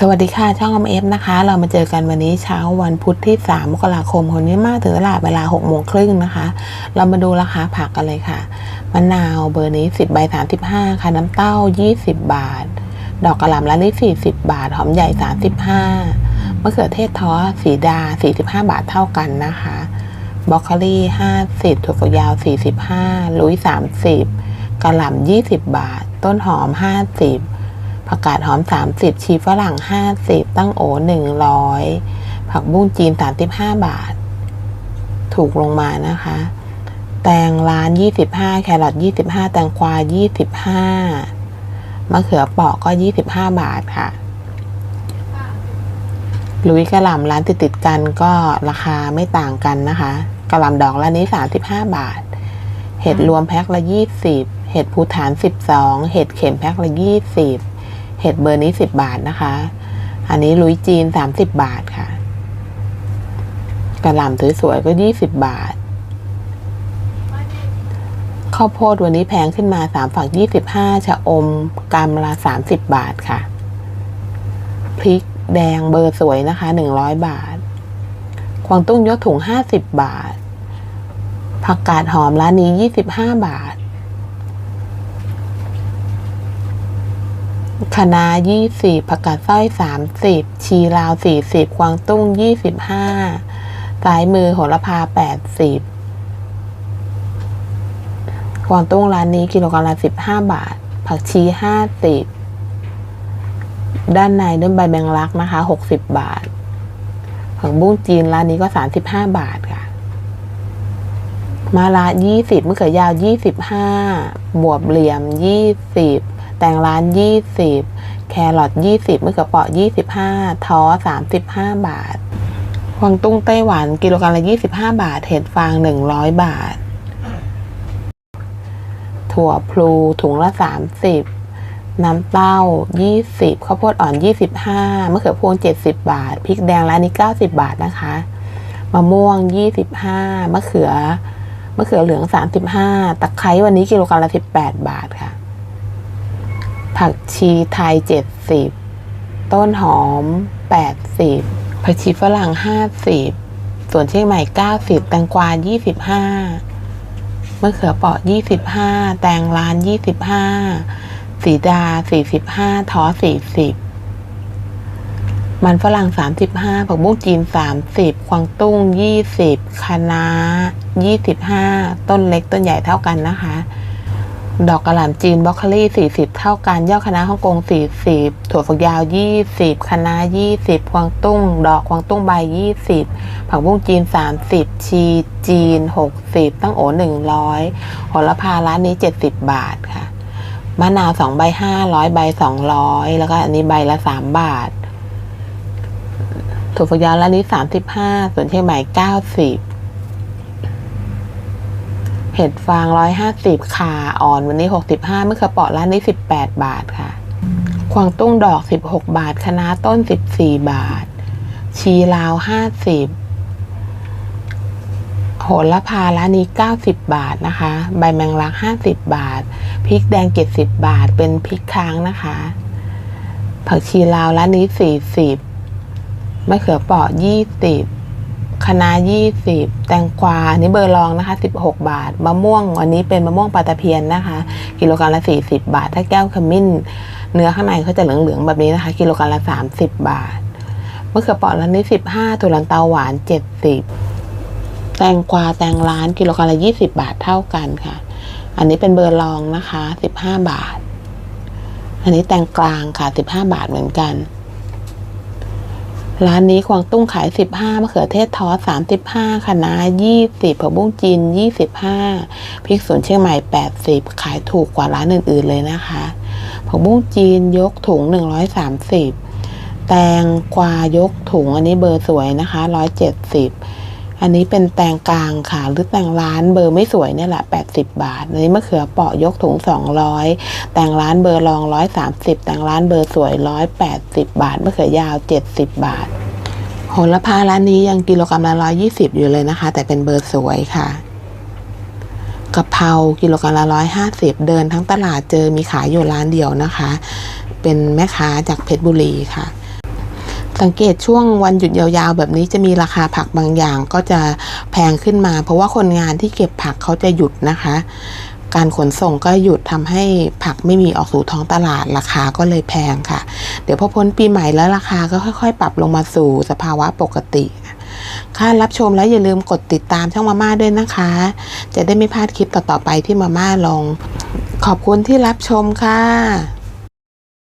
สวัสดีค่ะช่องอมเอฟนะคะ เรามาเจอกันวันนี้เช้าวันพุธที่3มกราคมคนนี้มาถึงตลาดเวลา6โมงครึ่งนะคะ เรามาดูราคาผักกันเลยค่ะมะนาวเบอร์นี้ 10ใบ35 ค่ะ น้ำเต้า 20 บาท ดอกกระหล่ำละนี้40 บาท หอมใหญ่ 35มะเขือเทศท้อสีดา 45 บาทเท่ากันนะคะบรอกโคลี่ 50ถั่วฝักยาว 45ลุย 30กระหล่ำ20 บาท ต้นหอม 50 ผักกาดหอม 30 ชีฝรั่ง 50 ตั้งโอ 100 ผักบุ้งจีน 35 บาท ถูกลงมานะคะ แตงร้าน 25 แครอท25 แตงกวา 25 มะเขือเปราะก็ 25 บาทค่ะลุยกระหล่ำร้านติดติดกันก็ราคาไม่ต่างกันนะคะกระหล่ำดอกร้านนี้ 35 บาท เห็ดรวมแพ็คละ 20 เห็ดภูฐาน 12 เห็ดเข็มแพ็คละ 20 เห็ดเบอร์นี้ 10 บาทนะคะ อันนี้ลุยจีน 30 บาทค่ะกระหล่ำสวยๆก็ 20 บาท ข้าวโพดวันนี้แพงขึ้นมา 3 ฝัก 25 ชะอมกำละ 30 บาทค่ะ พริกแดงเบอร์สวยนะคะ 100 บาทกวางตุ้งยกถุง 50 บาท ผักกาดหอมร้านนี้ 25 บาท คะน้า20ผักกาดสร้อย 30 ชีลาว 40 กวางตุ้ง 25ซ้ายมือโหระพา 80 กวางตุ้งร้านนี้กิโลกรัมละ 15 บาท ผักชี 50 ด้านในด้วยใบแมงลักนะคะ 60 บาท ผักบุ้งจีนร้านนี้ก็ 35 บาทค่ะมะระ20มะเขือยาว 25 บวบเหลี่ยม 20 แตงร้าน 20 แครอท20มะเขือเปราะ25 ท้อ 35 บาทกวางตุ้งไต้หวันกิโลกรัมละ 25 บาท เห็ดฟาง 100 บาท ถั่วพลูถุงละ 30 น้ำเต้า 20 ข้าวโพดอ่อน 25มะเขือพวง 70 บาท พริกแดงร้านนี้ 90 บาทนะคะ มะม่วง 25มะเขือมะเขือเหลือง 35 ตะไคร้วันนี้กิโลกรัมละ 18 บาทค่ะ ผักชีไทย 70 ต้นหอม 80 ผักชีฝรั่ง 50 ส่วนเชียงใหม่ 90 แตงกวา 25 มะเขือเปาะ 25 แตงร้าน 25 สีดา 45ท้อ40 มันฝรั่ง 35 ผักบุ้งจีน 30 ควางตุ้ง 20 คะน้า 25 ต้นเล็กต้นใหญ่เท่ากันนะคะ ดอกกระหล่ำจีนบรอกโคลี่ 40 เท่ากันยอดคณะฮ่องกง 40 ถั่วฝักยาว 20 คณะ20 ควางตุ้ง ดอกควางตุ้งใบ 20 ผักบุ้งจีน 30 ชีจีน 60 ตั้งโอ100โหระพาร้านนี้ 70 บาทค่ะ มะนาว 2 ใบ 500 ใบ 200 แล้วก็อันนี้ใบละ 3 บาท ถั่วฝักยาวร้านนี้ 35 ส่วนเชียงใหม่ 90 เห็ดฟาง 150ขาอ่อนวันนี้ 65มะเขือเปราะร้านนี้ 18 บาทค่ะควางตุ้งดอก 16 บาทคะน้าต้น 14 บาท ชีลาว 50 โหระพาร้านนี้ 90 บาทนะคะ ใบแมงลัก 50 บาท พริกแดง 70 บาท เป็นพริกค้างนะคะ ผักชีลาวร้านนี้ 40มะเขือเปาะ 20 คะน้า20 แตงกวาอันนี้เบอร์รองนะคะ 16 บาท มะม่วงวันนี้เป็นมะม่วงปลาตะเพียนนะคะ กิโลกรัมละ 40 บาท ถ้าแก้วขมิ้น เนื้อข้างในเขาจะเหลืองๆแบบนี้นะคะ กิโลกรัมละ 30 บาท มะเขือเปราะร้านนี้15ถั่วลันเตาหวาน 70 แตงกวาแตงร้านกิโลกรัมละ 20 บาทเท่ากันค่ะ อันนี้เป็นเบอร์รองนะคะ 15 บาท อันนี้แตงกลางค่ะ 15 บาทเหมือนกัน ร้านนี้ควางตุ้งขาย 15มะเขือเทศทอส35คะน้า20ผักบุ้งจีน 25พริกสวนเชียงใหม่ 80 ขายถูกกว่าร้านอื่น ๆ เลยนะคะผักบุ้งจีนยกถุง 130 แตงกวายกถุงอันนี้เบอร์สวยนะคะ 170 อันนี้เป็นแตงกลางค่ะ หรือแตงร้านเบอร์ไม่สวยเนี่ยแหละ 80 บาท อันนี้มะเขือเปราะยกถุง 200 แตงร้านเบอร์รอง 130 แตงร้านเบอร์สวย 180 บาท มะเขือยาว 70 บาท โหระพาร้านนี้ยังกิโลกรัมละ 120 อยู่เลยนะคะ แต่เป็นเบอร์สวยค่ะกะเพรากิโลกรัมละ 150 เดินทั้งตลาดเจอมีขายอยู่ร้านเดียวนะคะ เป็นแม่ค้าจากเพชรบุรีค่ะ สังเกตช่วงวันหยุดยาวๆ แบบนี้จะมีราคาผักบางอย่างก็จะแพงขึ้นมา เพราะว่าคนงานที่เก็บผักเขาจะหยุดนะคะ การขนส่งก็หยุดทำให้ผักไม่มีออกสู่ท้องตลาดราคาก็เลยแพงค่ะ เดี๋ยวพอพ้นปีใหม่แล้วราคาก็ค่อยๆ ปรับลงมาสู่สภาวะปกติค่ะรับชมแล้วอย่าลืมกดติดตามช่องมาม่าด้วยนะคะ จะได้ไม่พลาดคลิปต่อๆไปที่มาม่าลง ขอบคุณที่รับชมค่ะ